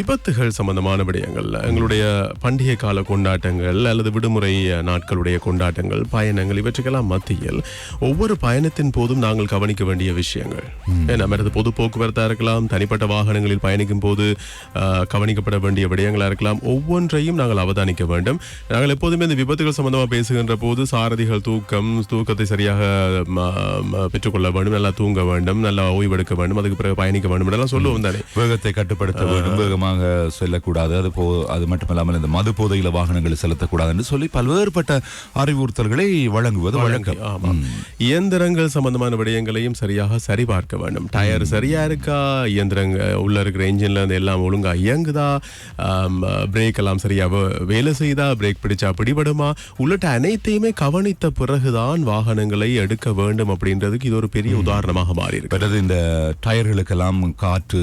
விபத்துகள் சம்பந்தமான விடயங்கள் எங்களுடைய பண்டிகை கால கொண்டாட்டங்கள் அல்லது விடுமுறை நாட்களுடைய கொண்டாட்டங்கள் பயணங்கள் இவற்றுக்கெல்லாம் மத்தியில் ஒவ்வொரு பயணத்தின் போதும் நாங்கள் கவனிக்க வேண்டிய விஷயங்கள். மற்றது பொது போக்குவரத்தா இருக்கலாம் தனிப்பட்ட வாகனங்களில் பயணிக்கும் போது கவனிக்கப்பட வேண்டிய விடயங்களா இருக்கலாம் ஒவ்வொன்றையும் நாங்கள் அவதானிக்க வேண்டும். நாங்கள் எப்போதுமே இந்த விபத்துகள் சம்பந்தமா பேசுகின்ற போது சாரதிகள் தூக்கம் தூக்கத்தை சரியாக பெற்றுக்கொள்ள வேண்டும் நல்லா தூங்க வேண்டும் நல்லா ஓய்வெடுக்க வேண்டும் அதுக்கு பிறகு பயணிக்க வேண்டும் எல்லாம் சொல்லுவோம் தானே. வேகத்தை கட்டுப்படுத்த வேண்டும் வேகமாக செல்லக்கூடாது. அது போ அது மட்டுமல்லாமல் இந்த மது போதையில வாகனங்களை செலுத்தக்கூடாது என்று சொல்லி பல்வேறுபட்ட அறிவுறுத்தல்களை வழங்குவது வழக்கம். இயந்திரங்கள் சம்பந்தமான விடயங்களையும் சரியாக சரிபார்க்க வேண்டும். டயர் சரியா இருக்கா? இயந்திரங்க உள்ள இருக்கிற என்ஜின்ல இருந்து எல்லாம் ஒழுங்கா இயங்குதா? பிரேக் எல்லாம் சரியா வேலை செய்தா? பிரேக் பிடிச்சா பிடிபடுமா? உள்ளிட்ட அனைத்தையுமே கவனித்த பிறகுதான் வாகனங்களை எடுக்க வேண்டும் அப்படின்றதுக்கு இது ஒரு பெரிய உதாரணமாக மாறி இருக்கு பிறகு இந்த டயர்களுக்கெல்லாம் காற்று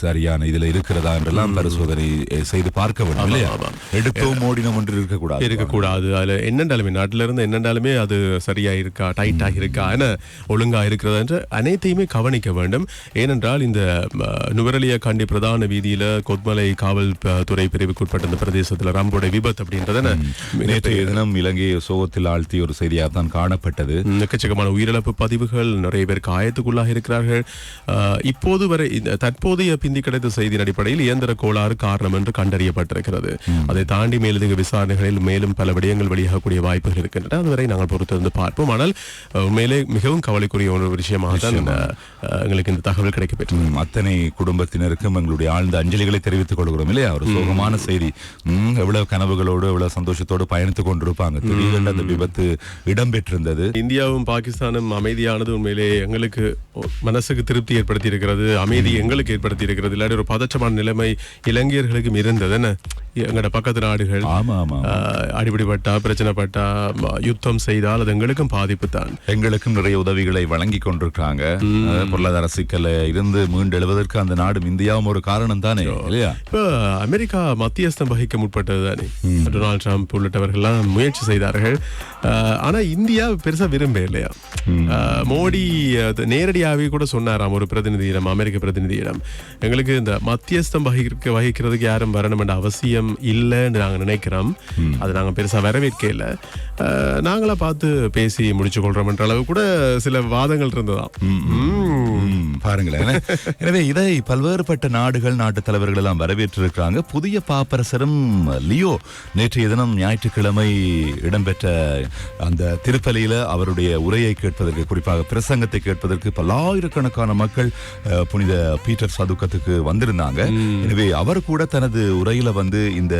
சரியான இதுல இருக்கிறதா என்றெல்லாம் பரிசோதனை அஹ், செய்து பார்க்க வேண்டும் இல்லையா? எடுத்தோம் ஓடினோம் என்று இருக்கக்கூடாது. இருக்கக்கூடாது. அதுல என்னென்றாலுமே நாட்டில இருந்து என்னென்றாலுமே அது சரியா இருக்கா டைட்டா இருக்கா என்ன ஒழுங்கா இருக்கிறதா என்று அனைத்தையுமே கவனிக்க வேண்டும். ஏனென்றால் இந்த நுவரெலிய காண்டி பிரதான வீதியில கொத்மலை காவல் துறை பிரிவுக்குட்பட்ட இந்த பிரதேசத்துல ரம்போட விபத்து அப்படின்றத நேற்றைய தினம் இலங்கை சோகத்தில் ஆழ்த்திய ஒரு செய்தியாக தான் காணப்பட்டது. எக்கச்சக்கமான உயிரிழப்பு பதிவுகள் நிறைய பேர் காயத்துக்குள்ளாக இருக்கிறார்கள். இப்போது வரை தற்போதைய பிந்தி கிடைத்த செய்தியின் அடிப்படையில் இயந்திர கோளாறு காரணம் என்று கண்டறியப்பட்டிருக்கிறது. அதை தாண்டி மேலதிக விசாரணைகளில் மேலும் பல விடயங்கள் வெளியாகக்கூடிய வாய்ப்புகள் இருக்கின்றன. அதுவரை நாங்கள் பொறுத்திருந்து பார்ப்போம். ஆனால் உண்மையிலே மிகவும் கவலைக்குரிய ஒரு விஷயமாக தான் எங்களுக்கு இந்த தகவல் கிடைக்கப்பெற்றது. அத்தனை குடும்பத்தினருக்கும் எங்களுடைய ஆழ்ந்த அஞ்சலிகளை தெரிவித்துக் கொள்கிறோம் இல்லையா? ஒரு சோகமான செய்தி. எவ்வளவு கனவுகளோடு எவ்வளவு சந்தோஷத்தோடு பயணித்துக் கொண்டிருப்பாங்க. திடீரென்று அந்த விபத்து இடம்பெற்றிருந்தது. இந்தியாவும் பாகிஸ்தானும் அமைதியானது உண்மையிலே எங்களுக்கு மனசுக்கு திருப்தி ஏற்படுத்தி இருக்கிறது அமைதி எங்களுக்கு ஏற்படுத்தி இருக்கிறது இல்லாட்டி ஒரு பதற்றமான நிலைமை இலங்கையர்களுக்கும் இருந்தது. என்ன? எங்களோட பக்கத்து நாடுகள் அடிபிடிப்பட்டா பிரச்சனைப்பட்டா யுத்தம் செய்தால் அது எங்களுக்கும் பாதிப்பு தான். எங்களுக்கும் நிறைய உதவிகளை வழங்கி கொண்டிருக்காங்க பொருளாதார சிக்கல இருந்து மீண்டெழுவதற்கு அந்த நாடும் இந்தியாவும் ஒரு காரணம் தானே இல்லையா? இப்போ அமெரிக்கா மத்தியஸ்தம் வகிக்க முற்பட்டது தானே டொனால்ட் ட்ரம்ப் உள்ளிட்டவர்கள்லாம் முயற்சி செய்தார்கள். ஆனா இந்தியா பெருசா விரும்ப இல்லையா? மோடி நேரடியாகவே கூட சொன்னாராம் ஒரு பிரதிநிதியிடம் அமெரிக்க பிரதிநிதியிடம். எங்களுக்கு இந்த மத்தியஸ்தம் வகிக்க வகிக்கிறதுக்கு யாரும் வரணும் என்ற அவசியம் இல்லைன்னு நாங்க நினைக்கிறோம். அது நாங்க பெருசா வரவேற்க இல்லை ஆஹ், நாங்களா பார்த்து பேசி முடிச்சு கொள்றோம் என்ற அளவு கூட சில வாதங்கள். ம், பாருங்களேன். எனவே இதை பல்வேறுபட்ட நாடுகள் நாட்டு தலைவர்கள் எல்லாம் வரவேற்றிருக்கிறாங்க. புதிய பாப்பரசரும் லியோ நேற்றைய தினம் ஞாயிற்றுக்கிழமை இடம்பெற்ற அந்த திருப்பலியில அவருடைய உரையை கேட்பதற்கு குறிப்பாக பிரசங்கத்தை கேட்பதற்கு பல்லாயிரக்கணக்கான மக்கள் புனித பீட்டர் சதுக்கத்துக்கு வந்திருந்தாங்க. எனவே அவர் கூட தனது உரையில வந்து இந்த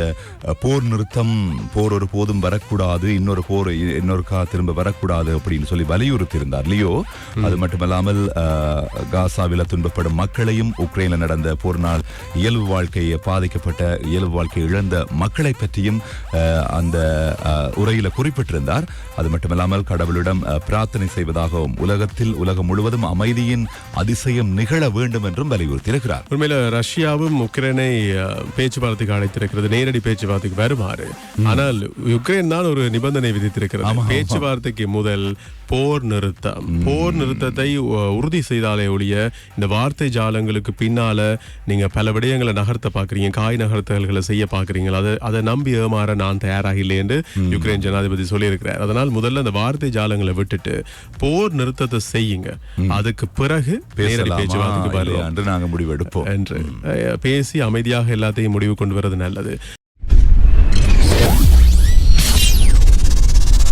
போர் நிறுத்தம் போர் ஒரு போதும் வரக்கூடாது இன்னொரு போர் இ- இன்னொருக்கா திரும்ப வரக்கூடாது அப்படின்னு சொல்லி வலியுறுத்தி இருந்தார் லியோ அது மட்டுமல்லாமல் அஹ், காசாவில துன்பப்படும் மக்களையும் உக்ரைன்ல நடந்த போரினால் இயல்பு வாழ்க்கையை பாதிக்கப்பட்ட இயல்பு வாழ்க்கை இழந்த மக்களை பற்றியும் அந்த உரையில குறிப்பிட்டிருந்தார். அது மட்டுமல்லாமல் கடவுளிடம் பிரார்த்தனை செய்வதாகவும் உலகத்தில் உலகம் முழுவதும் அமைதியின் அதிசயம் நிகழ வேண்டும் என்றும் வலியுறுத்தியிருக்கிறார். உண்மையில ரஷ்யாவும் உக்ரைனை பேச்சுவார்த்தைக்கு அழைத்திருக்கிறது நேரடி பேச்சுவார்த்தைக்கு வருமாறு. ஆனால் யுக்ரைன் தான் ஒரு நிபந்தனை விதித்திருக்கிறது. பேச்சுவார்த்தைக்கு முதல் போர் நிறுத்தம். போர் நிறுத்தத்தை உறுதி செய்தாலே ஒழிய இந்த வார்த்தை ஜாலங்களுக்கு பின்னால நீங்க பல விடயங்களை நகர்த்த பாக்குறீங்க காய் நகர்த்தல்களை செய்ய பாக்குறீங்க அதை அதை நம்பி ஏமாற நான் தயாராக இல்லை என்று யுக்ரைன் ஜனாதிபதி சொல்லியிருக்கிறார். அதனால் முதல்ல அந்த வார்த்தை ஜாலங்களை விட்டுட்டு போர் நிறுத்தத்தை செய்யுங்க. அதுக்கு பிறகு பேச்சுவார்த்தைக்கு என்று நாங்க முடிவெடுப்போம். என்று பேசி அமைதியாக எல்லாத்தையும் முடிவு கொண்டு வரது நல்லது.